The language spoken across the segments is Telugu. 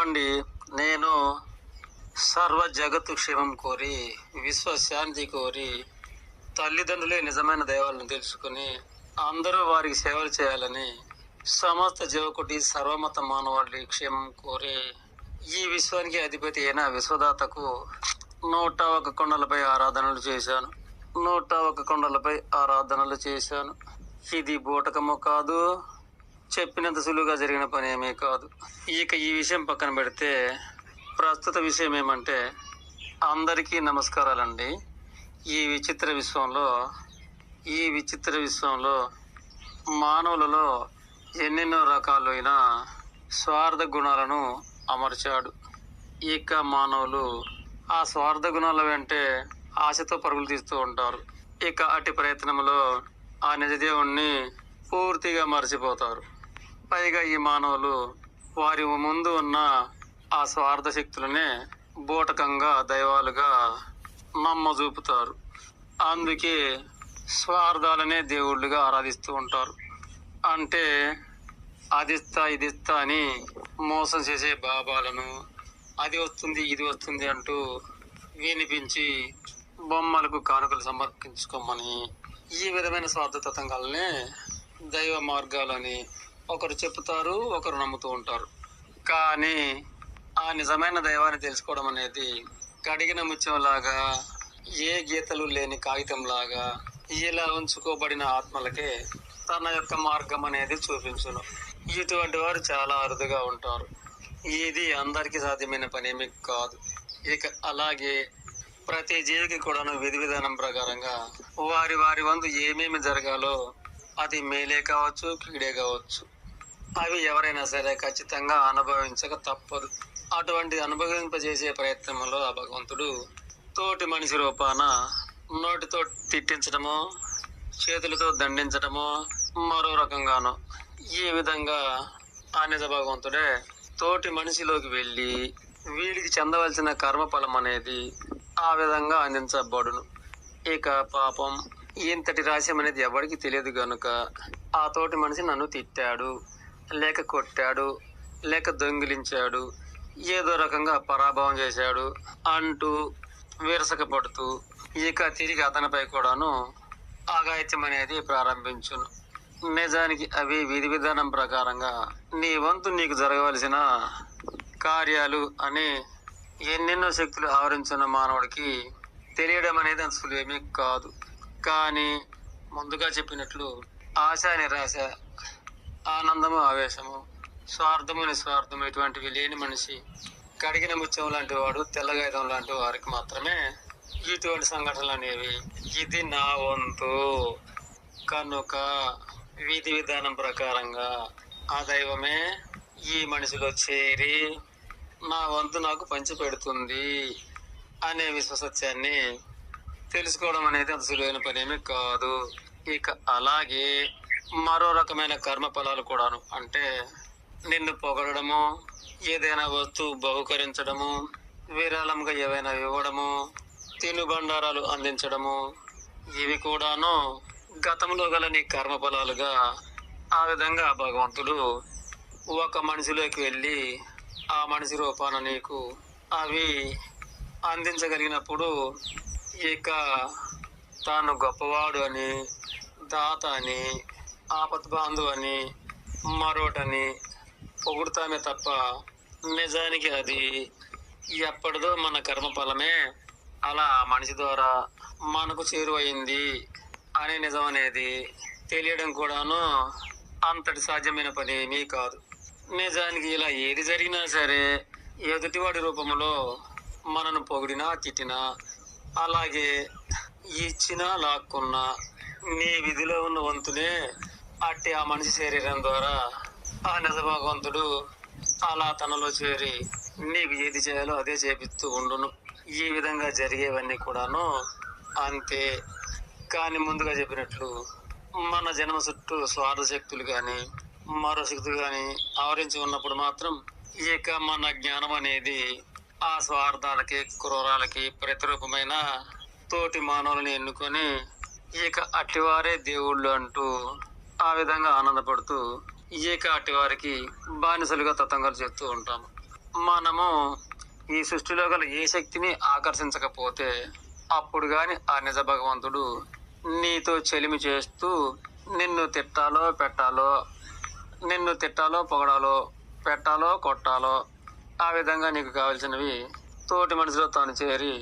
ఏమండి నేను సర్వ జగత్తు క్షేమం కోరి విశ్వశాంతి కోరి తల్లిదండ్రులే నిజమైన దైవాలను తెలుసుకుని అందరూ వారికి సేవలు చేయాలని సమస్త జీవకుటి సర్వమత మానవాళి క్షేమం కోరి ఈ విశ్వానికి అధిపతి అయిన విశ్వదాతకు నూట ఒక కొండలపై ఆరాధనలు చేశాను. నూట ఒక కొండలపై ఆరాధనలు చేశాను. ఇది బూటకము కాదు. చెప్పినంత సులువుగా జరిగిన పని ఏమీ కాదు. ఇక ఈ విషయం పక్కన పెడితే ప్రస్తుత విషయం ఏమంటే అందరికీ నమస్కారాలండి. ఈ విచిత్ర విశ్వంలో ఈ విచిత్ర విశ్వంలో మానవులలో ఎన్నెన్నో రకాలైన స్వార్థ గుణాలను అమర్చాడు. ఇక మానవులు ఆ స్వార్థ గుణాల వెంటే ఆశతో పరుగులు తీస్తూ ఉంటారు. ఇక అటు ప్రయత్నంలో ఆ నిజదేవుణ్ణి పూర్తిగా మర్చిపోతారు. పైగా ఈ మానవులు వారి ముందు ఉన్న ఆ స్వార్థ శక్తులనే బూటకంగా దైవాలుగా మమ్మ చూపుతారు. అందుకే స్వార్థాలనే దేవుళ్ళుగా ఆరాధిస్తూ ఉంటారు. అంటే అదిస్తా ఇదిస్తా అని మోసం చేసే బాబాలను అది వస్తుంది ఇది వస్తుంది అంటూ వినిపించి బొమ్మలకు కానుకలు సమర్పించుకోమని ఈ విధమైన స్వార్థ తతంగాలనే దైవ మార్గాలని ఒకరు చెప్తారు ఒకరు నమ్ముతూ ఉంటారు. కానీ ఆ నిజమైన దైవాన్ని తెలుసుకోవడం అనేది కడిగిన ముత్యంలాగా ఏ గీతలు లేని కాగితంలాగా ఇలా ఉంచుకోబడిన ఆత్మలకే తన యొక్క మార్గం అనేది చూపించును. ఇటువంటి వారు చాలా అరుదుగా ఉంటారు. ఇది అందరికీ సాధ్యమైన పనేమి కాదు. ఇక అలాగే ప్రతి జీవికి కూడాను విధి విధానం ప్రకారంగా వారి వారి వంతు ఏమేమి జరగాలో అది మేలే కావచ్చు కీడే కావచ్చు. అవి ఎవరైనా సరే ఖచ్చితంగా అనుభవించక తప్పదు. అటువంటి అనుభవింపజేసే ప్రయత్నంలో ఆ భగవంతుడు తోటి మనిషి రూపాన నోటితో తిట్టించడము చేతులతో దండించడము మరో రకంగానో ఈ విధంగా ఆ నిజ భగవంతుడే తోటి మనిషిలోకి వెళ్ళి వీడికి చెందవలసిన కర్మఫలం అనేది ఆ విధంగా అందించబడును. ఇక పాపం ఇంతటి రహస్యం అనేది ఎవరికి తెలియదు గనుక ఆ తోటి మనిషి నన్ను తిట్టాడు. లేక కొట్టాడు లేక దొంగిలించాడు ఏదో రకంగా పరాభవం చేశాడు అంటూ విరసక పడుతూ ఇక తిరిగి అతనిపై కూడాను ఆగాయత్యం అనేది ప్రారంభించును. నిజానికి అవి విధి విధానం ప్రకారంగా నీ వంతు నీకు జరగవలసిన కార్యాలు అని ఎన్నెన్నో శక్తులు ఆవరించిన మానవుడికి తెలియడం అనేది అసలు ఏమీ కాదు. కానీ ముందుగా చెప్పినట్లు ఆశ నిరాశ ఆనందము ఆవేశము స్వార్థము నిస్వార్థము ఇటువంటివి లేని మనిషి కడిగిన ముత్యం లాంటి వాడు తెల్లగాయడం లాంటి వారికి మాత్రమే ఇటువంటి సంఘటనలు అనేవి. ఇది నా వంతు. కనుక విధి విధానం ప్రకారంగా ఆ దైవమే ఈ మనిషిలో చేరి నా వంతు నాకు పంచి పెడుతుంది అనే విశ్వసత్యాన్ని తెలుసుకోవడం అనేది అంత సులువైన పనేమి కాదు. ఇక అలాగే మరో రకమైన కర్మ ఫలాలు కూడాను. అంటే నిన్ను పొగడము ఏదైనా వస్తువు బహుకరించడము విరాళంగా ఏవైనా ఇవ్వడము తినుబండారాలు అందించడము ఇవి కూడాను గతంలో గల నీ కర్మ ఫలాలుగా ఆ విధంగా భగవంతుడు ఒక మనిషిలోకి వెళ్ళి ఆ మనిషి రూపాన నీకు అవి అందించగలిగినప్పుడు ఇక తాను గొప్పవాడు అని దాత అని ఆపత్ బాంధు అని మరోటని పొగుడుతామే తప్ప నిజానికి అది ఎప్పటిదో మన కర్మ ఫలమే అలా మనిషి ద్వారా మనకు చేరువైంది అనే నిజం అనేది తెలియడం కూడాను అంతటి సాధ్యమైన పని ఏమీ కాదు. నిజానికి ఇలా ఏది జరిగినా సరే ఎదుటివాడి రూపంలో మనను పొగిడినా తిట్టినా అలాగే ఇచ్చినా లాక్కున్నా నీ విధిలో ఉన్న వంతునే అట్టి ఆ మనిషి శరీరం ద్వారా ఆ నిజభగవంతుడు అలా తనలో చేరి నీకు ఏది చేయాలో అదే చేపిస్తూ ఉండును. ఈ విధంగా జరిగేవన్నీ కూడాను అంతే. కానీ ముందుగా చెప్పినట్లు మన జన్మ చుట్టూ స్వార్థ శక్తులు కానీ మరో శక్తులు కానీ ఆవరించి ఉన్నప్పుడు మాత్రం ఇక మన జ్ఞానం అనేది ఆ స్వార్థాలకి క్రూరాలకి ప్రతిరూపమైన తోటి మానవులను ఎన్నుకొని ఇక అట్టివారే దేవుళ్ళు అంటూ ఆ విధంగా ఆనందపడుతూ ఏకాటి వారికి బానిసలుగా తతంగాలు చేస్తూ ఉంటాము. మనము ఈ సృష్టిలో గల ఏ శక్తిని ఆకర్షించకపోతే అప్పుడు గాని ఆ నిజ భగవంతుడు నీతో చెలిమి చేస్తూ నిన్ను తిట్టాలో పెట్టాలో నిన్ను తిట్టాలో పొగడాలో పెట్టాలో కొట్టాలో ఆ విధంగా నీకు కావలసినవి తోటి మనిషిలో తాను చేరి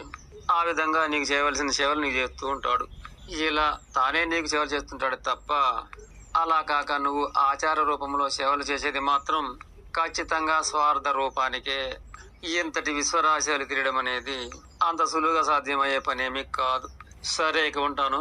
ఆ విధంగా నీకు చేయవలసిన సేవలు నీకు చేస్తూ ఉంటాడు. ఇలా తానే నీకు సేవలు చేస్తుంటాడు తప్ప అలా కాక నువ్వు ఆచార రూపంలో సేవలు చేసేది మాత్రం ఖచ్చితంగా స్వార్థ రూపానికే. ఇంతటి విశ్వరాశయాలు తిరగడం అనేది అంత సులువుగా సాధ్యమయ్యే పనేమీ కాదు. సరే ఇక ఉంటాను.